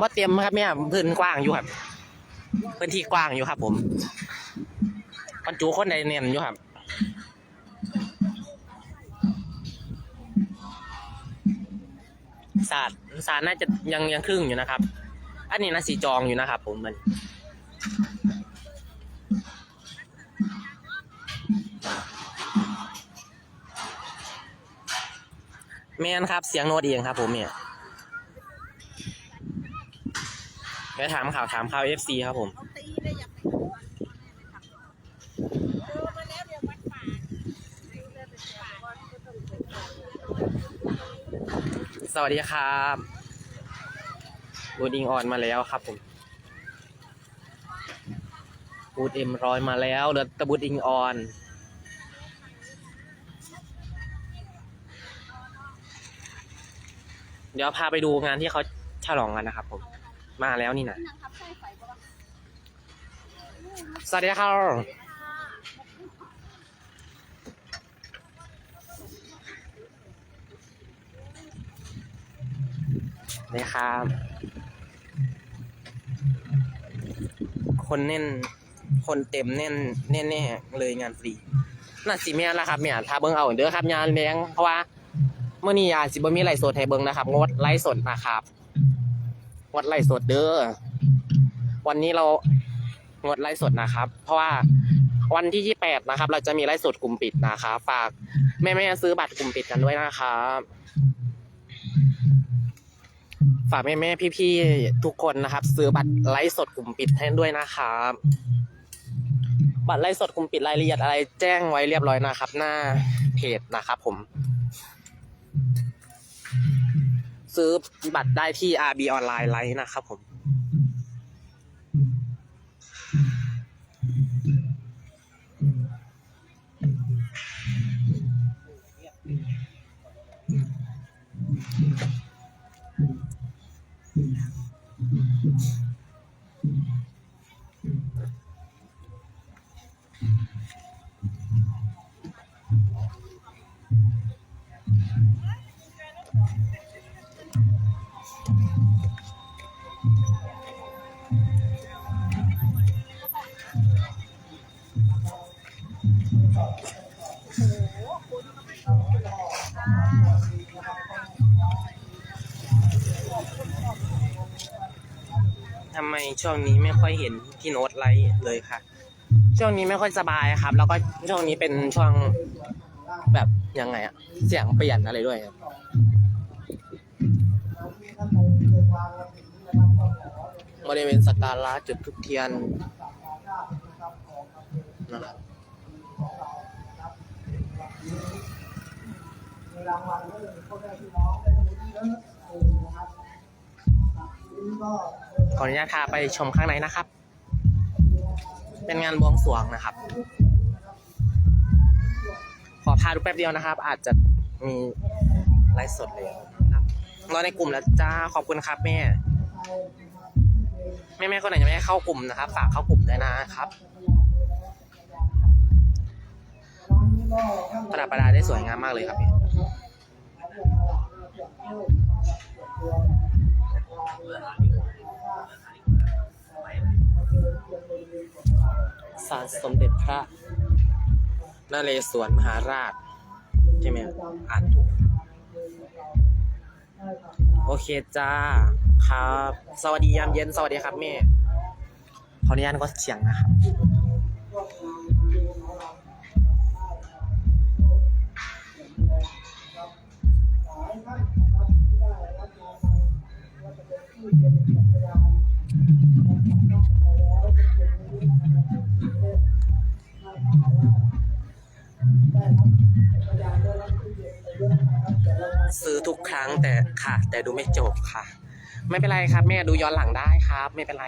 มาเตรียมครับแม่พื้นกว้างอยู่ครับพื้นที่กว้างอยู่ครับ ผมบรรจุคนใดเนียนอยู่ครับศาสตร์ศาสตร์น่าจะยังยังครึ่งอยู่นะครับ อันนี้น่าสีจองอยู่นะครับ ผมมันแมนครับ เสียงโน้ตเองครับ ผมเนี่ย ไปถามข่าวถามข่าวเอฟซีครับผมสวัสดีครับบูดอิงออนมาแล้วครับผมบูดเอ็มร้อยมาแล้วเหลือตะบูดอิงออนเดี๋ยวพาไปดูงานที่เขาฉลองกันนะครับผม มาแล้วนี่นะนั่งทับใส่ไฟบ่ล่ะสวัสดีครับนี่ครับ คนแน่น คนเต็มแน่นแน่แน่ๆเลยงานฟรีน่าสิแม่นละครับเนี่ยถ้าเบิ่งเอาเด้อครับงานเลี้ยงเพราะว่าเมื่อนี้อาจสิบ่มีไลฟ์สดให้เบิ่งนะครับ งดไลฟ์สดนะครับ งดไลฟ์สดเด้อวันนี้เรางดไลฟ์สดนะครับ เพราะว่าวันที่ 28 นะครับ เราจะมีไลฟ์สดกลุ่มปิดนะครับฝากแม่ๆซื้อบัตรกลุ่มปิดกันด้วยนะครับฝากแม่ๆพี่ๆทุกคนนะครับ ซื้อบัตรไลฟ์สดกลุ่มปิดให้ด้วยนะครับบัตรไลฟ์สดกลุ่มปิดรายละเอียดอะไรแจ้งไว้เรียบร้อยนะครับ หน้าเพจนะครับผม ซื้อบัตรได้ที่ RB ออนไลน์ไลฟ์นะครับผม ทำไมช่วงนี้ไม่ค่อยเห็นพี่โน้ตไลฟ์เลยค่ะ ช่วงนี้ไม่ค่อยสบายครับ แล้วก็ช่วงนี้เป็นช่วงแบบยังไงอะเสียงเปลี่ยนอะไรด้วยครับบริเวณสกการะจุดทุกเทียนนะครับ รางวัลให้พ่อแม่พี่น้องได้รู้เยอะเองนะครับนี่ก็ขออนุญาตพาไปชมข้างในนะครับ เป็นงานบวงสรวงนะครับ ขอพาดูแป๊บเดียวนะครับ อาจจะมีไลฟ์สดเลยนะครับรอในกลุ่มแล้วจ้าขอบคุณครับแม่แม่แม่คนไหนยังไม่ได้เข้ากลุ่มนะครับ ฝากเข้ากลุ่มด้วยนะครับประดับประดาได้สวยงามมากเลยครับพี่ ศาลสมเด็จพระนเรศวรมหาราช ใช่ไหมอ่านถูก โอเคจ้า ครับ สวัสดียามเย็น สวัสดีครับแม่ ขออนุญาตก็เสียงนะครับ ซื้อทุกครั้งแต่ค่ะ แต่ดูไม่จบค่ะ ไม่เป็นไรครับ แม่ดูย้อนหลังได้ครับ ไม่เป็นไร